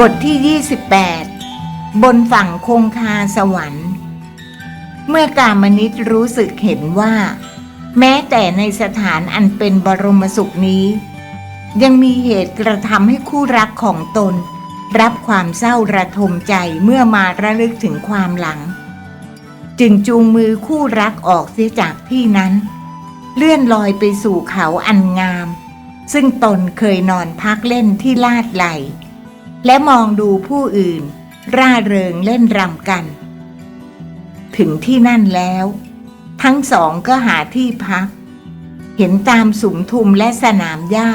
บทที่ 28 บนฝั่งคงคาสวรรค์ เมื่อกามนิตรู้สึกเห็นว่า แม้แต่ในสถานอันเป็นบรมสุขนี้ ยังมีเหตุกระทำให้คู่รักของตน รับความเศร้าระทมใจเมื่อมาระลึกถึงความหลัง จึงจูงมือคู่รักออกเสียจากที่นั้น เลื่อนลอยไปสู่เขาอันงาม ซึ่งตนเคยนอนพักเล่นที่ลาดไหล และมองดูผู้อื่น ร่าเริงเล่นรำกัน ถึงที่นั่นแล้ว ทั้งสองก็หาที่พัก เห็นตามสุมทุมและสนามหญ้า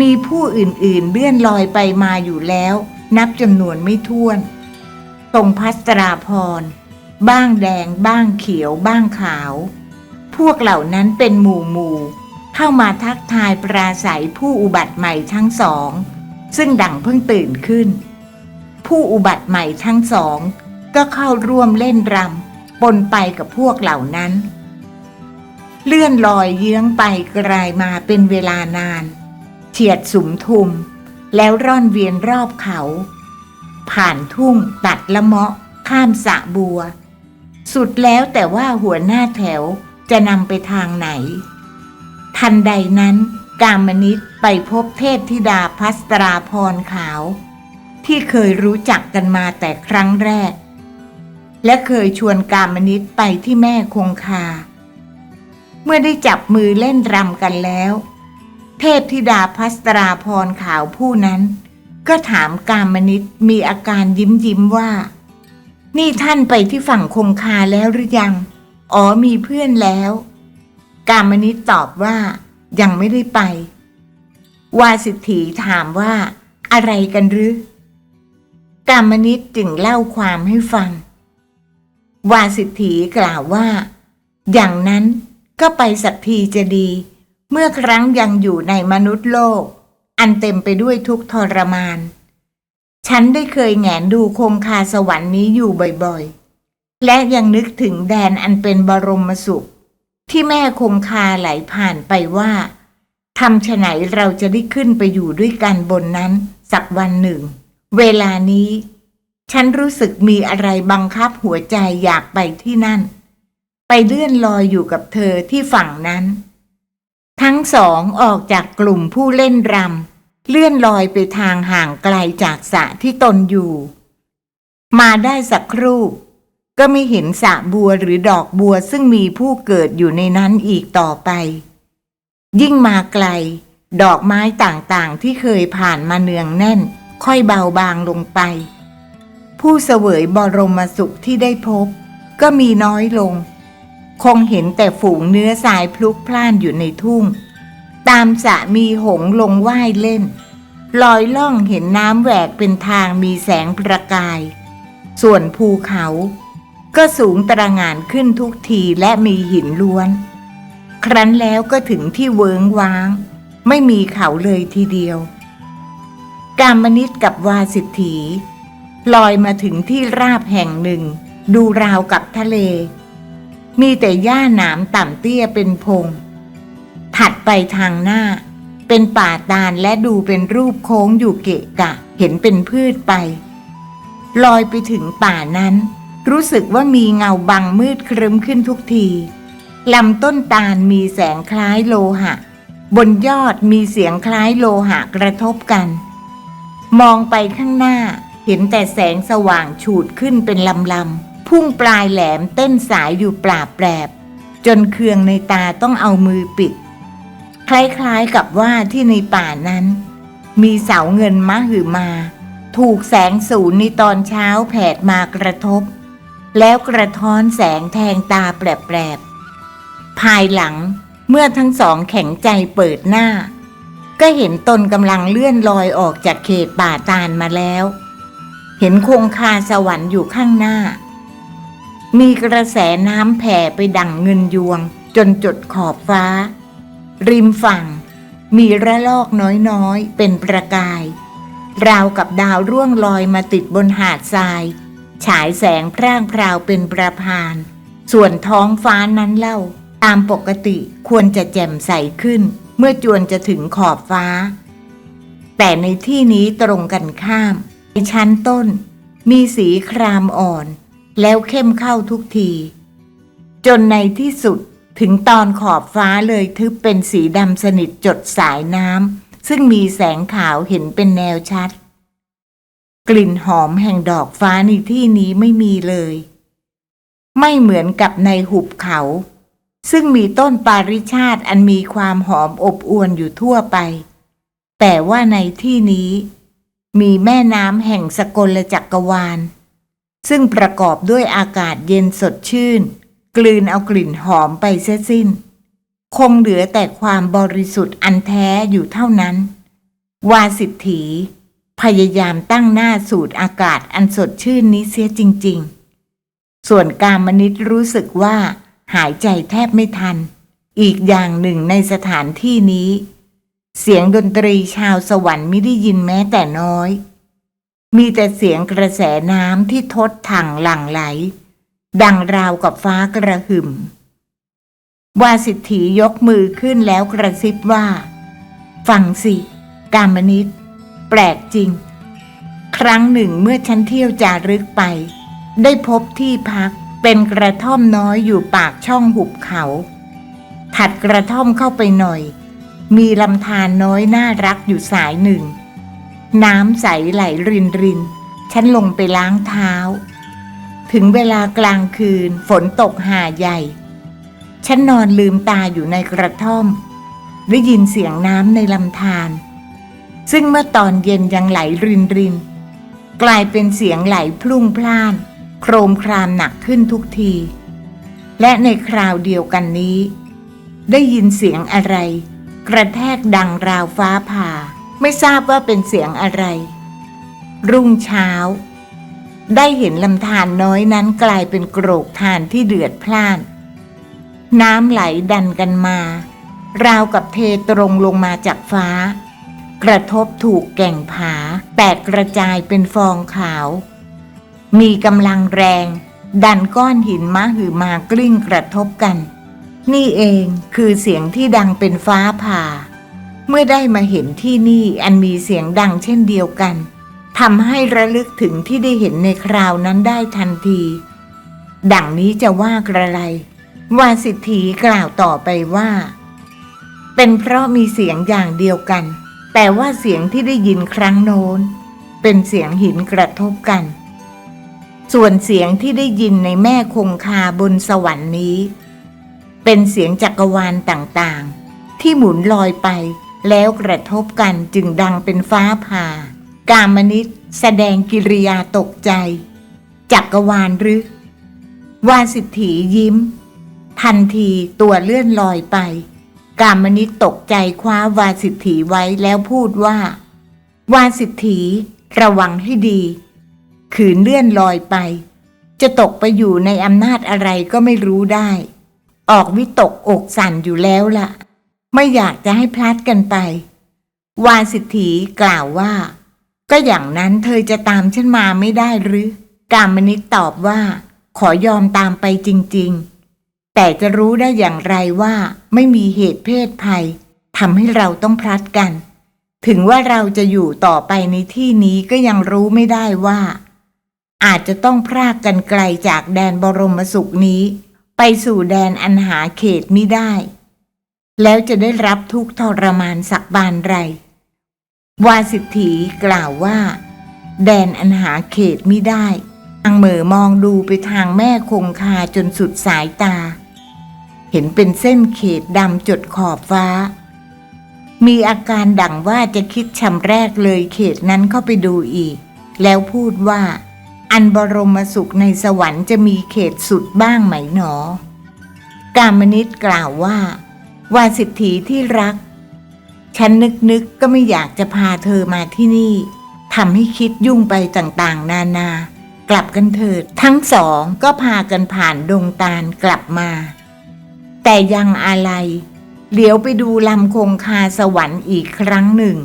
มีผู้อื่นๆเลื่อนลอยไปมาอยู่แล้ว นับจำนวนไม่ถ้วน ตรงพัสราพร บ้างแดง บ้างเขียว บ้างขาว พวกเหล่านั้นเป็นหมู่หมู่เข้ามาทักทายปราศัยผู้อุบัติใหม่ทั้งสอง ซึ่งดังเพิ่งตื่นขึ้น ผู้อุบัติใหม่ทั้งสอง ก็เข้าร่วมเล่นรำปนไปกับพวกเหล่านั้น เลื่อนลอยเยื้องไปกลายมาเป็นเวลานาน เฉียดสุมทุม แล้วร่อนเวียนรอบเขา ผ่านทุ่งตัดละเมาะข้ามสะบัว สุดแล้วแต่ว่าหัวหน้าแถวจะนำไปทางไหน ทันใดนั้น กามนิตไปพบเทพธิดาพัสตราพรขาว ที่เคยรู้จักกันมาแต่ครั้งแรก และเคยชวนกามนิตไปที่แม่คงคา เมื่อได้จับมือเล่นรำกันแล้ว เทพธิดาพัสตราพรขาวผู้นั้น ก็ถามกามนิตมีอาการยิ้มยิ้มว่า นี่ท่านไปที่ฝั่งคงคาแล้วหรือยัง อ๋อมีเพื่อนแล้ว กามนิตตอบว่า ยังไม่ได้ไป วาสิทธีถามว่าอะไรกันหรือกามนิตจึงเล่าความให้ฟัง วาสิทธีกล่าวว่า อย่างนั้นก็ไปสักทีจะดี เมื่อครั้งยังอยู่ในมนุษย์โลก อันเต็มไปด้วยทุกทรมาน ฉันได้เคยแงนดูคงคาสวรรค์นี้อยู่บ่อยๆ และยังนึกถึงแดนอันเป็นบรมสุข ที่แม่คงคาไหลผ่านไปว่าทำฉไหนเราจะได้ขึ้นไปอยู่ด้วยกันบนนั้น สักวันหนึ่ง เวลานี้ ฉันรู้สึกมีอะไรบังคับหัวใจอยากไปที่นั่น ไปเลื่อนลอยอยู่กับเธอที่ฝั่งนั้น ทั้งสองออกจากกลุ่มผู้เล่นรำเลื่อนลอยไปทางห่างไกลจากสระที่ตนอยู่ มาได้สักครู่ ก็ไม่เห็นสระบัวหรือดอกบัวซึ่งมีผู้เกิดอยู่ในนั้นอีกต่อไป ยิ่งมาไกล ดอกไม้ต่างๆที่เคยผ่านมาเนืองแน่น ค่อยเบาบางลงไป ผู้เสวยบรมสุขที่ได้พบ ก็มีน้อยลง คงเห็นแต่ฝูงเนื้อสายพลุกพล่านอยู่ในทุ่ง ตามสะมีหงลงว่ายเล่น ลอยล่องเห็นน้ำแหวกเป็นทางมีแสงประกาย ส่วนภูเขา ก็สูงตระหง่านขึ้นทุกทีและมีหินล้วน ครั้นแล้วก็ถึงที่เวิงว้าง ไม่มีเขาเลยทีเดียว กามนิตกับวาสิทธีลอยมาถึงที่ราบแห่งหนึ่ง ดูราวกับทะเล มีแต่หญ้าหนามต่ำเตี้ยเป็นพง ถัดไปทางหน้า เป็นป่าตาลและดูเป็นรูปโค้งอยู่เกะกะ เห็นเป็นพืชไป ลอยไปถึงป่านั้น รู้สึกว่ามีเงาบังมืดครึ้มขึ้นทุกทีลำต้นตาลมีแสงคล้ายโลหะ บนยอดมีเสียงคล้ายโลหะกระทบกัน มองไปข้างหน้าเห็นแต่แสงสว่างฉูดขึ้นเป็นลำลำพุ่งปลายแหลมเต้นสายอยู่ปราบแปรบ จนเคืองในตาต้องเอามือปิด คล้ายๆกับว่าที่ในป่านั้น มีเสาเงินมะหือมา ถูกแสงสูนในตอนเช้าแผดมากระทบ แล้วกระท้อนแสงแทงตาแปรบๆ ภายหลังเมื่อทั้งสองแข็งใจเปิดหน้า ก็เห็นตนกำลังเลื่อนลอยออกจากเขตป่าตาลมาแล้ว เห็นคงคาสวรรค์อยู่ข้างหน้า มีกระแสน้ำแผ่ไปดั่งเงินยวง จนจดขอบฟ้า ริมฝั่ง มีระลอกน้อยๆ เป็นประกาย ราวกับดาวร่วงลอยมาติดบนหาดทราย ฉายแสงพร่างพราวเป็นประพาน ส่วนท้องฟ้านั้นเล่า ตามปกติควรจะแจ่มใสขึ้น เมื่อจวนจะถึงขอบฟ้า แต่ในที่นี้ตรงกันข้าม ในชั้นต้น มีสีครามอ่อน แล้วเข้มเข้าทุกที จนในที่สุดถึงตอนขอบฟ้าเลยทึบเป็นสีดำสนิทจดสายน้ำซึ่งมีแสงขาวเห็นเป็นแนวชัด กลิ่นหอมแห่งดอกฟ้าในที่นี้ไม่มีเลย ไม่เหมือนกับในหุบเขา ซึ่งมีต้นปาริชาติอันมีความหอมอบอวลอยู่ทั่วไป แต่ว่าในที่นี้ มีแม่น้ำแห่งสกลจักรวาล ซึ่งประกอบด้วยอากาศเย็นสดชื่น กลืนเอากลิ่นหอมไปเสียสิ้น คงเหลือแต่ความบริสุทธิ์อันแท้อยู่เท่านั้น วาสิทธี พยายามตั้งหน้าสูดอากาศอันสดชื่นนี้เสียจริง ๆ ส่วนกามนิตรู้สึกว่า หายใจแทบไม่ทัน อีกอย่างหนึ่งในสถานที่นี้ เสียงดนตรีชาวสวรรค์ไม่ได้ยินแม้แต่น้อย มีแต่เสียงกระแสน้ำที่ทดถังหลั่งไหล ดังราวกับฟ้ากระหึ่มวาสิทธียกมือขึ้นแล้วกระซิบว่า ฟังสิ กามนิตแปลกจริง ครั้งหนึ่งเมื่อฉันเที่ยวจารึกไป ได้พบที่พักเป็นกระท่อมน้อยอยู่ปากช่องหุบเขา ถัดกระท่อมเข้าไปหน่อย มีลำธารน้อยน่ารักอยู่สายหนึ่ง น้ำใสไหลรินริน ฉันลงไปล้างเท้า ถึงเวลากลางคืนฝนตกหาใหญ่ ฉันนอนลืมตาอยู่ในกระท่อม ได้ยินเสียงน้ำในลำธาร ซึ่งเมื่อตอนเย็นยังไหลรินริน กลายเป็นเสียงไหลพลุ่งพล่าน โครมครามหนักขึ้นทุกที และในคราวเดียวกันนี้ ได้ยินเสียงอะไร กระแทกดังราวฟ้าผ่า ไม่ทราบว่าเป็นเสียงอะไร รุ่งเช้า ได้เห็นลำธารน้อยนั้นกลายเป็นโกรกทานที่เดือดพล่าน น้ำไหลดันกันมา ราวกับเทตรงลงมาจากฟ้า กระทบถูกแก่งผา แตกกระจายเป็นฟองขาว มีกำลังแรง ดันก้อนหินมะหือมากลิ้งกระทบกัน นี่เองคือเสียงที่ดังเป็นฟ้าผ่า เมื่อได้มาเห็นที่นี่อันมีเสียงดังเช่นเดียวกันทำให้ระลึกถึงที่ได้เห็นในคราวนั้นได้ทันที ดังนี้จะว่ากระไร วาสิทธีกล่าวต่อไปว่า เป็นเพราะมีเสียงอย่างเดียวกัน แต่ว่าเสียงที่ได้ยินครั้งโน้น เป็นเสียงหินกระทบกัน ส่วนเสียงที่ได้ยินในแม่คงคาบนสวรรค์นี้ เป็นเสียงจักรวาลต่างๆ ที่หมุนลอยไปแล้วกระทบกันจึงดังเป็นฟ้าผ่า กามนิตแสดงกิริยาตกใจ จักรวาลหรือวาสิทธียิ้ม ทันทีตัวเลื่อนลอยไป กามนิตตกใจคว้าวาสิทธีไว้แล้วพูดว่า วาสิทธีระวังให้ดี ขืนเลื่อนลอยไป จะตกไปอยู่ในอำนาจอะไรก็ไม่รู้ได้ ออกวิตกอกสั่นอยู่แล้วล่ะ ไม่อยากจะให้พลัดกันไป วาสิทธีกล่าวว่า ก็อย่างนั้นเธอจะตามฉันมาไม่ได้หรือ กามนิตตอบว่า ขอยอมตามไปจริง ๆ แต่จะรู้ได้อย่างไรว่าไม่มีเหตุเพศภัยทำให้เราต้องพลัดกัน ถึงว่าเราจะอยู่ต่อไปในที่นี้ก็ยังรู้ไม่ได้ว่า อาจจะต้องพรากกันไกลจากแดนบรมสุขนี้ ไปสู่แดนอันหาเขตไมิได้ แล้วจะได้รับทุกทรมานสักบานไรวาสิทธีกล่าวว่า แดนอันหาเขตไมิได้ทางเหมอมองดูไปทางแม่คงคาจนสุดสายตา เห็นเป็นเส้นเขตดำจดขอบฟ้า มีอาการดังว่าจะคิดชำแรกเลยเขตนั้นเข้าไปดูอีก แล้วพูดว่า อันบรมสุขในสวรรค์จะมีเขตสุดบ้างไหมหนอ กามนิตกล่าวว่า วาสิทธีที่รัก ฉันนึกนึกก็ไม่อยากจะพาเธอมาที่นี่ทำให้คิดยุ่งไปต่างๆ นานากลับกันเถิด ทั้งสองก็พากันผ่านดงตาลกลับมา แต่ยังอะไร เหลียวไปดูลำคงคาสวรรค์อีกครั้งหนึ่ง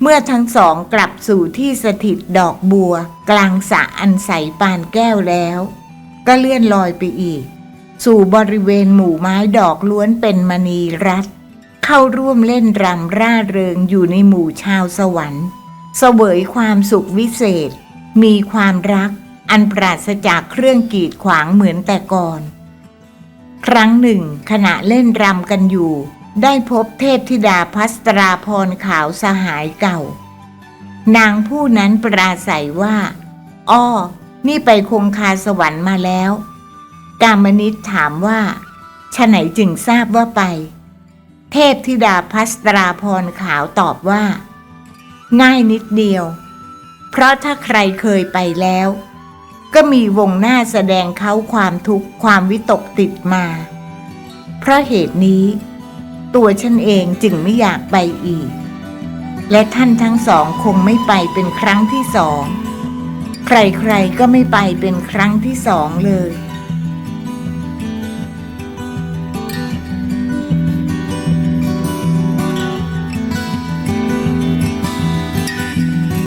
เมื่อทั้งสองกลับสู่ที่สถิตดอกบัว กลางสระอันใสปานแก้วแล้ว ก็เลื่อนลอยไปอีก สู่บริเวณหมู่ไม้ดอกล้วนเป็นมณีรัตเข้าร่วมเล่นรำร่าเริงอยู่ในหมู่ชาวสวรรค์ เสวยความสุขวิเศษ มีความรัก อันปราศจากเครื่องกีดขวางเหมือนแต่ก่อน ครั้งหนึ่ง ขณะเล่นรำกันอยู่ ได้พบเทพธิดาพัสตราพรขาวสหายเก่า นางผู้นั้นปราศัยว่า อ้อ นี่ไปคงคาสวรรค์มาแล้ว กามนิตถามว่าฉะไหนจึงทราบว่าไป เทพธิดาพัสตราพรขาวตอบว่า ง่ายนิดเดียว เพราะถ้าใครเคยไปแล้ว ก็มีวงหน้าแสดงเขาความทุกข์ความวิตกติดมา เพราะเหตุนี้ ตัวฉันเองจึงไม่อยากไปอีก และท่านทั้งสองคงไม่ไปเป็นครั้งที่สอง ใครๆก็ไม่ไปเป็นครั้งที่สองเลย